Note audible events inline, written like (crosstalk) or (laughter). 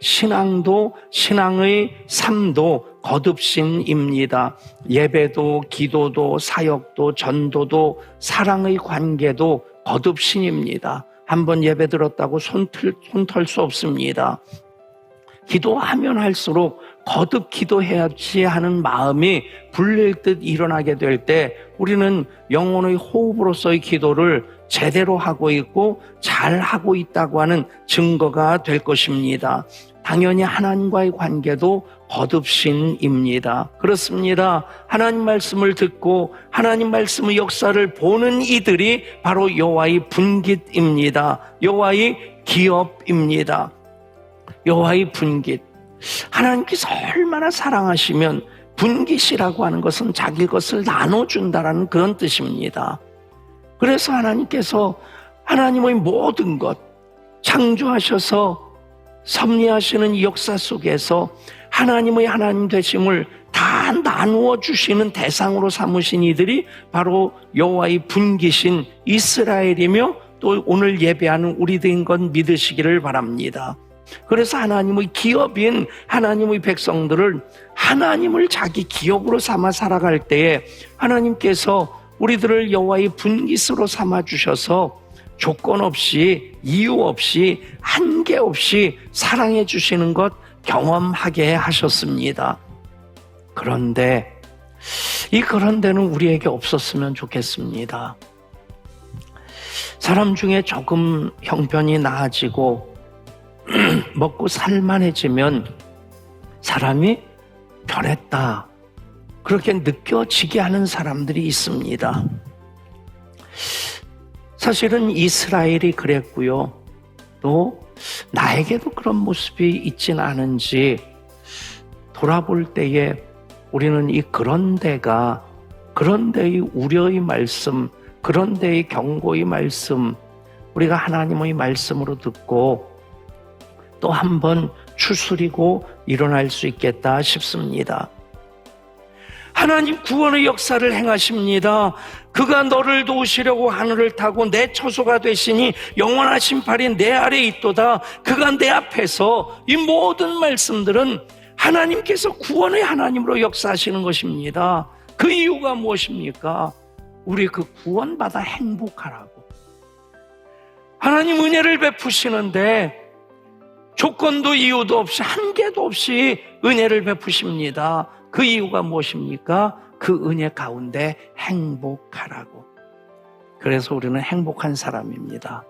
신앙도 신앙의 삶도 거듭신입니다. 예배도 기도도 사역도 전도도 사랑의 관계도 거듭신입니다. 한번 예배 들었다고 손틀, 손털 수 없습니다. 기도하면 할수록 거듭 기도해야지 하는 마음이 불릴 듯 일어나게 될 때 우리는 영혼의 호흡으로서의 기도를 제대로 하고 있고 잘 하고 있다고 하는 증거가 될 것입니다. 당연히 하나님과의 관계도 거듭신입니다. 그렇습니다. 하나님 말씀을 듣고 하나님 말씀의 역사를 보는 이들이 바로 여호와의 분깃입니다. 여호와의 기업입니다. 여호와의 분깃. 하나님께서 얼마나 사랑하시면 분깃이라고 하는 것은 자기 것을 나눠준다라는 그런 뜻입니다. 그래서 하나님께서 하나님의 모든 것 창조하셔서 섭리하시는 이 역사 속에서 하나님의 하나님 되심을 다 나누어 주시는 대상으로 삼으신 이들이 바로 여호와의 분기신 이스라엘이며 또 오늘 예배하는 우리들인 건 믿으시기를 바랍니다. 그래서 하나님의 기업인 하나님의 백성들을 하나님을 자기 기업으로 삼아 살아갈 때에 하나님께서 우리들을 여호와의 분깃으로 삼아 주셔서 조건 없이 이유 없이 한계 없이 사랑해 주시는 것 경험하게 하셨습니다. 그런데 이 그런데는 우리에게 없었으면 좋겠습니다. 사람 중에 조금 형편이 나아지고 (clears throat) 먹고 살만해지면 사람이 변했다. 그렇게 느껴지게 하는 사람들이 있습니다. 사실은 이스라엘이 그랬고요. 또 나에게도 그런 모습이 있진 않은지 돌아볼 때에 우리는 이 그런 데가 그런 데의 우려의 말씀, 그런 데의 경고의 말씀, 우리가 하나님의 말씀으로 듣고 또 한 번 추스리고 일어날 수 있겠다 싶습니다. 하나님 구원의 역사를 행하십니다. 그가 너를 도우시려고 하늘을 타고 내 처소가 되시니 영원하신 팔이 내 아래에 있도다. 그가 내 앞에서 이 모든 말씀들은 하나님께서 구원의 하나님으로 역사하시는 것입니다. 그 이유가 무엇입니까? 우리 그 구원받아 행복하라고. 하나님 은혜를 베푸시는데 조건도 이유도 없이 한계도 없이 은혜를 베푸십니다. 그 이유가 무엇입니까? 그 은혜 가운데 행복하라고. 그래서 우리는 행복한 사람입니다.